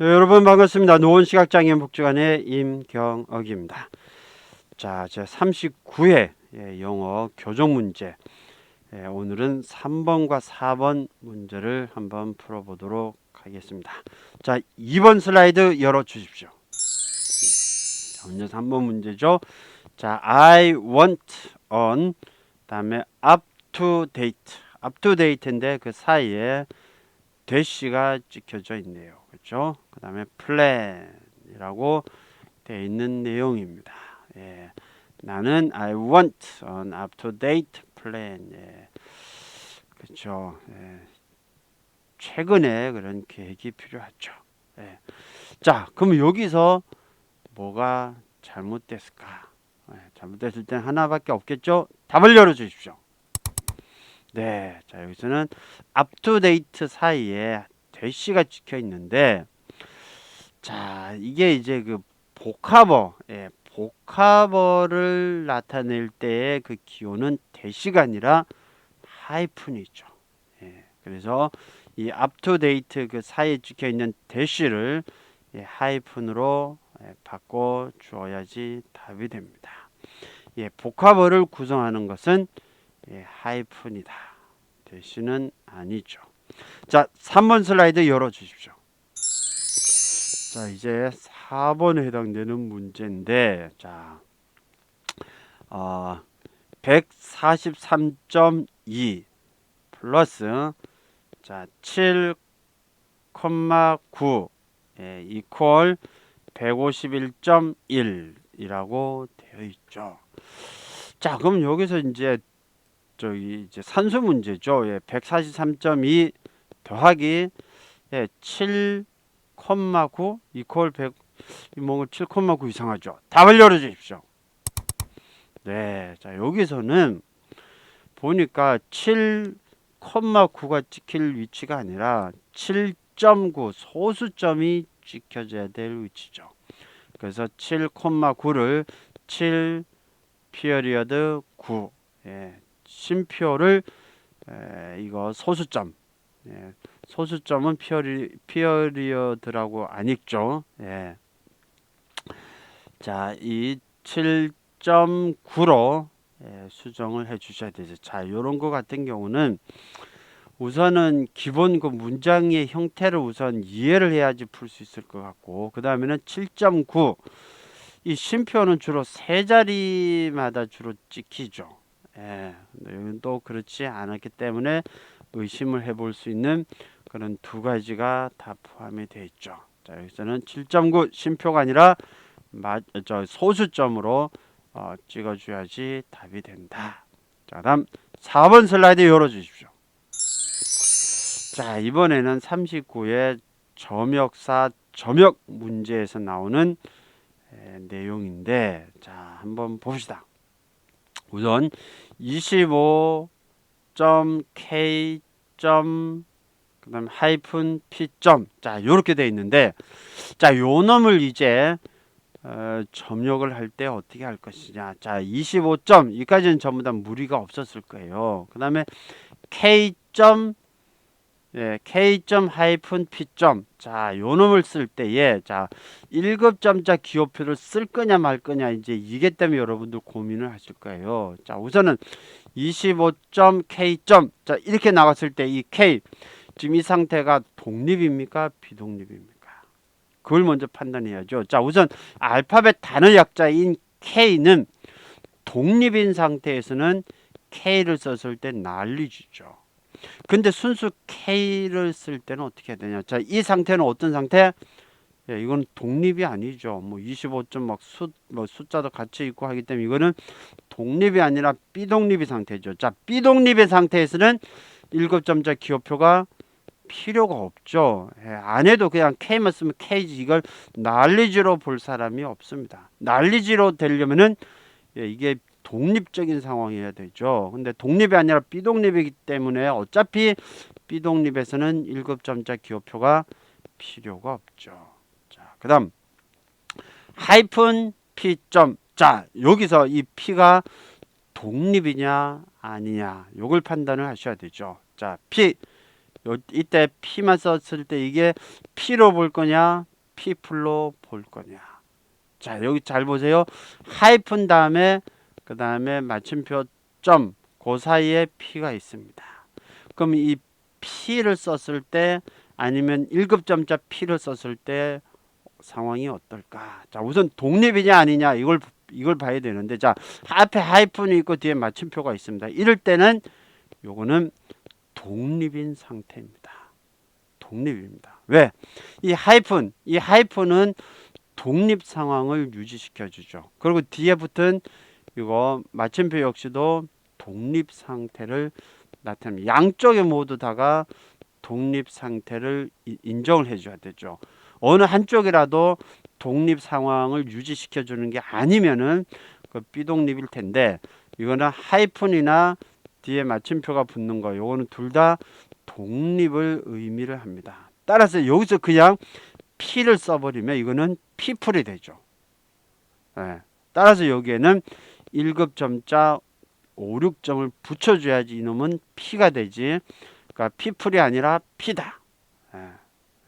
네, 여러분 반갑습니다. 노원 시각장애인 복지관의 임경억입니다. 자, 제 39회 예, 영어 교정 문제. 예, 오늘은 3번과 4번 문제를 한번 풀어 보도록 하겠습니다. 자, 2번 슬라이드 열어 주십시오. 자, 먼저 3번 문제죠. 자, I want on 다음에 up to date. up to date인데 그 사이에 대시가 찍혀져 있네요. 그렇죠? 그 다음에 plan이라고 돼 있는 내용입니다. 예. 나는 I want an up to date plan. 예. 그렇죠. 예. 최근에 그런 계획이 필요하죠. 예. 자, 그럼 여기서 뭐가 잘못됐을까? 예, 잘못됐을 땐 하나밖에 없겠죠? 답을 열어 주십시오. 네, 자 여기서는 앞투데이트 사이에 대시가 찍혀 있는데, 자 이게 이제 그 복합어, 예, 복합어를 나타낼 때의 그 기호는 대시가 아니라 하이픈이죠. 예, 그래서 이 앞투데이트 그 사이에 찍혀 있는 대시를 예, 하이픈으로 예, 바꿔 주어야지 답이 됩니다. 예, 복합어를 구성하는 것은 예, 하이픈이다. 대신은 아니죠. 자, 3번 슬라이드 열어 주십시오. 자, 이제 4번에 해당되는 문제인데, 자, 어, 143.2 플러스 자, 7,9 예, 이퀄 151.1이라고 되어 있죠. 자, 그럼 여기서 이제 저기 이제 산수 문제죠. 예, 143.2 더하기 예, 7,9 이퀄 100 이몽을 7,9 이상하죠. 답을 열어 주십시오. 네. 자, 여기서는 보니까 7,9가 찍힐 위치가 아니라 7.9 소수점이 찍혀져야 될 위치죠. 그래서 7,9를 7 피어리어드 9 예, 심표를 에, 이거 소수점 예, 소수점은 피어리, 피어리어드라고 안 읽죠. 예. 자, 이 7.9로 예, 수정을 해 주셔야 되죠. 자, 요런 거 같은 경우는 우선은 기본 그 문장의 형태를 우선 이해를 해야지 풀 수 있을 것 같고 그 다음에는 7.9 이 쉼표는 주로 세 자리마다 주로 찍히죠. 예, 여기는 또 그렇지 않았기 때문에 의심을 해볼 수 있는 그런 두 가지가 다 포함이 되어 있죠. 자, 여기서는 7.9 쉼표가 아니라 마, 저 소수점으로 어, 찍어줘야지 답이 된다. 자, 다음 4번 슬라이드 열어주십시오. 자, 이번에는 39의 점역사 점역 문제에서 나오는 에, 내용인데, 자, 한번 봅시다. 우선 25.k. 그다음 하이픈 p. 자, 요렇게 돼 있는데, 자, 요 놈을 이제 어, 점역을 할 때 어떻게 할 것이냐. 자, 25점 여기까지는 전부 다 무리가 없었을 거예요. 그다음에 k. 예, k. 하이픈 p. 자, 요 놈을 쓸 때에 자, 1급 점자 기호표를 쓸 거냐 말 거냐 이제 이게 때문에 여러분들 고민을 하실 거예요. 자, 우선은 25.k. 자, 이렇게 나왔을 때 이 k 지금 이 상태가 독립입니까? 비독립입니까? 그걸 먼저 판단해야죠. 자, 우선 알파벳 단어 약자인 K는 독립인 상태에서는 K를 썼을 때 난리지죠. 근데 순수 K를 쓸 때는 어떻게 해야 되냐? 자, 이 상태는 어떤 상태? 예, 이건 독립이 아니죠. 뭐 25점 막 숫, 뭐 숫자도 같이 있고 하기 때문에 이거는 독립이 아니라 비독립의 상태죠. 자, 비독립의 상태에서는 일곱 점자 기호표가 필요가 없죠. 예, 안 해도 그냥 K만 쓰면 K지 이걸 난리지로 볼 사람이 없습니다. 난리지로 되려면은 예, 이게 독립적인 상황이어야 되죠. 근데 독립이 아니라 비독립이기 때문에 어차피 비독립에서는 일곱 점자 기호표가 필요가 없죠. 자, 그다음 하이픈 P 점. 자, 여기서 이 P가 독립이냐 아니냐 요걸 판단을 하셔야 되죠. 자, P 요, 이때 P만 썼을 때 이게 P로 볼 거냐 people로 볼 거냐. 자, 여기 잘 보세요. 하이픈 다음에 그 다음에 마침표 점, 그 사이에 P가 있습니다. 그럼 이 P를 썼을 때 아니면 1급 점자 P를 썼을 때 상황이 어떨까? 자, 우선 독립이냐 아니냐 이걸 이걸 봐야 되는데 자, 앞에 하이픈이 있고 뒤에 마침표가 있습니다. 이럴 때는 요거는 독립인 상태입니다. 독립입니다. 왜? 이 하이픈, 이 하이픈은 독립 상황을 유지시켜 주죠. 그리고 뒤에 붙은 이거 마침표 역시도 독립 상태를 나타냅니다. 양쪽에 모두 다가 독립 상태를 이- 인정을 해줘야 되죠. 어느 한쪽이라도 독립 상황을 유지시켜 주는 게 아니면은 그 비독립일 텐데 이거는 하이픈이나 뒤에 마침표가 붙는 거 요거는 둘 다 독립을 의미를 합니다. 따라서 여기서 그냥 P를 써버리면 이거는 피플이 되죠. 예. 따라서 여기에는 1급 점자 5, 6점을 붙여줘야지 이놈은 P가 되지. 그러니까 피플이 아니라 P다. 예.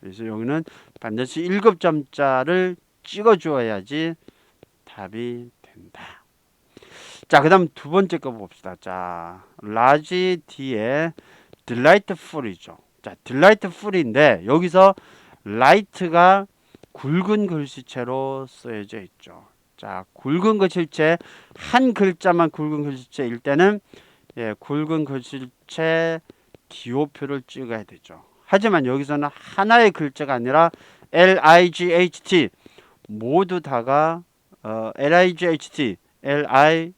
그래서 여기는 반드시 1급 점자를 찍어주어야지 답이 된다. 자, 그 다음 두 번째 거 봅시다. 자, 라지 뒤에 delightful이죠. 자, delightful인데 여기서 light가 굵은 글씨체로 쓰여져 있죠. 자, 굵은 글씨체 한 글자만 굵은 글씨체일 때는 예, 굵은 글씨체 기호표를 찍어야 되죠. 하지만 여기서는 하나의 글자가 아니라 L I G H T 모두 다가 어, L I G H T L I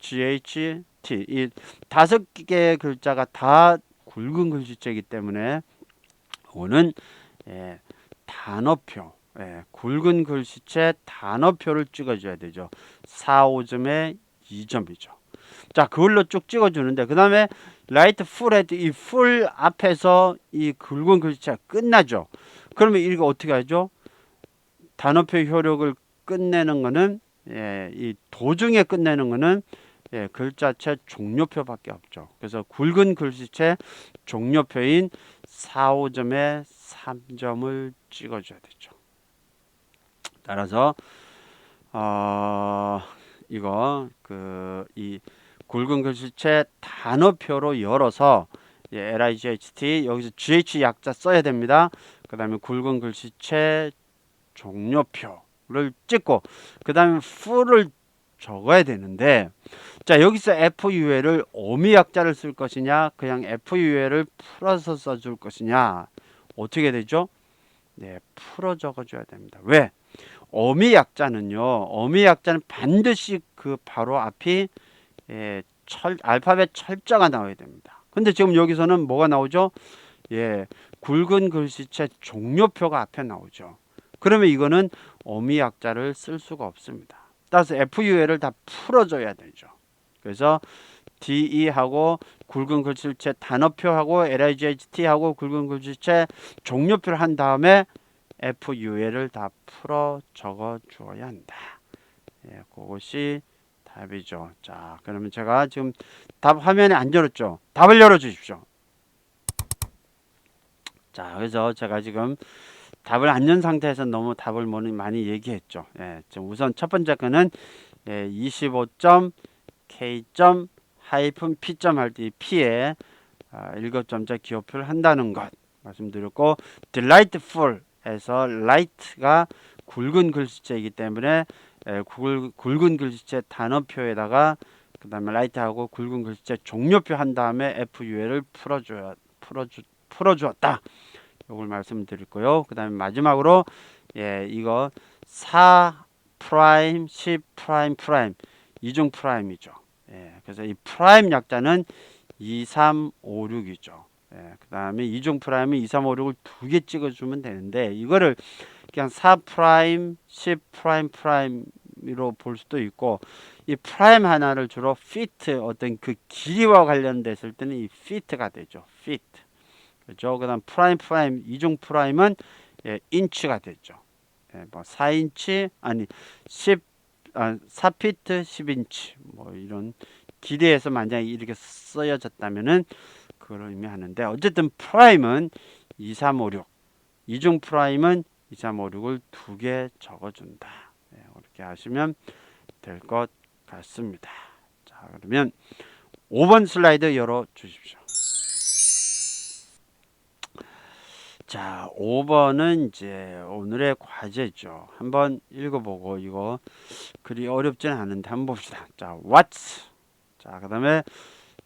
G H T 이 다섯 개의 글자가 다 굵은 글씨체이기 때문에 오는 예, 단어표 예, 굵은 글씨체 단어표를 찍어줘야 되죠. 4, 5점에 2점이죠. 자, 그걸로 쭉 찍어주는데 그 다음에 라이트 풀헤드 이 풀 앞에서 이 굵은 글씨체가 끝나죠. 그러면 이거 어떻게 하죠? 단어표 효력을 끝내는 거는 예, 이 도중에 끝내는 거는 예, 글자체 종료표밖에 없죠. 그래서 굵은 글씨체 종료표인 4, 5점에 3점을 찍어줘야 되죠. 따라서 어, 이거 그 이 굵은 글씨체 단어표로 열어서 예, LIGHT 여기서 GH 약자 써야 됩니다. 그 다음에 굵은 글씨체 종료표를 찍고 그 다음에 full을 적어야 되는데 자 여기서 FUL을 어미 약자를 쓸 것이냐 그냥 FUL을 풀어서 써줄 것이냐 어떻게 되죠? 네 풀어 적어줘야 됩니다. 왜? 어미 약자는요 어미 약자는 반드시 그 바로 앞이 예, 철, 알파벳 철자가 나와야 됩니다. 근데 지금 여기서는 뭐가 나오죠? 예, 굵은 글씨체 종료표가 앞에 나오죠. 그러면 이거는 어미 약자를 쓸 수가 없습니다. 따라서 FUL을 다 풀어줘야 되죠. 그래서 DE하고 굵은 글씨체 단어표하고 LIGHT하고 굵은 글씨체 종료표를 한 다음에 FUL을 다 풀어 적어 주어야 한다. 예, 그것이 답이죠. 자, 그러면 제가 지금 답 화면에 안 열었죠? 답을 열어 주십시오. 자, 그래서 제가 지금 답을 안 연 상태에서 너무 답을 많이 얘기했죠. 예, 지금 우선 첫 번째 거는 예, 25점 K 점 하이픈 P 점할때 P에 아, 1급점자 기호표를 한다는 것 말씀드렸고 delightful 에서 light가 굵은 글씨체이기 때문에 예, 굵, 굵은 글씨체 단어표에다가 그 다음에 light하고 굵은 글씨체 종료표 한 다음에 FUL을 풀어줘야 풀어주 풀어주었다. 요걸 말씀드릴 거요. 그 다음에 마지막으로 예 이거 4 프라임 10 프라임 프라임 이중 프라임이죠. 예, 그래서 이 프라임 약자는 2, 3, 5, 6이죠. 예, 그 다음에 이중 프라임은 2, 3, 5, 6을 두 개 찍어주면 되는데 이거를 그냥 4 프라임 10 프라임 프라임으로 볼 수도 있고 이 프라임 하나를 주로 피트 어떤 그 길이와 관련됐을 때는 이 피트가 되죠. 피트. 그렇죠. 그다음 프라임 프라임 이중 프라임은 예, 인치가 되죠. 예, 뭐 4인치 아니 10 아, 4피트 10인치 뭐 이런 길이에서 만약에 이렇게 쓰여졌다면은 그걸 의미하는데 어쨌든 프라임은 2, 3, 5, 6 이중 프라임은 2.56을 두 개 적어준다. 네, 이렇게 하시면 될 것 같습니다. 자, 그러면 5번 슬라이드 열어 주십시오. 자, 5번은 이제 오늘의 과제죠. 한번 읽어보고 이거 그리 어렵지는 않은데 한번 봅시다. 자, what's 자, 그 다음에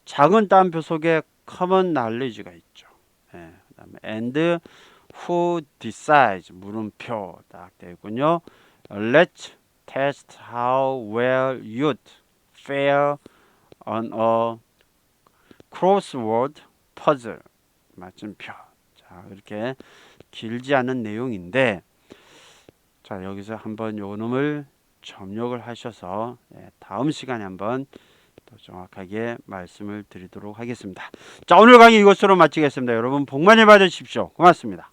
작은 따옴표 속에 common knowledge가 있죠. 예, 그다음에 and who decides 물음표 딱 되군요. Let's test how well you'd fare on a crossword puzzle 맞춤표. 자, 이렇게 길지 않은 내용인데 자, 여기서 한번 요 놈을 점력을 하셔서 예, 다음 시간에 한번 더 정확하게 말씀을 드리도록 하겠습니다. 자, 오늘 강의 이것으로 마치겠습니다. 여러분 복 많이 받으십시오. 고맙습니다.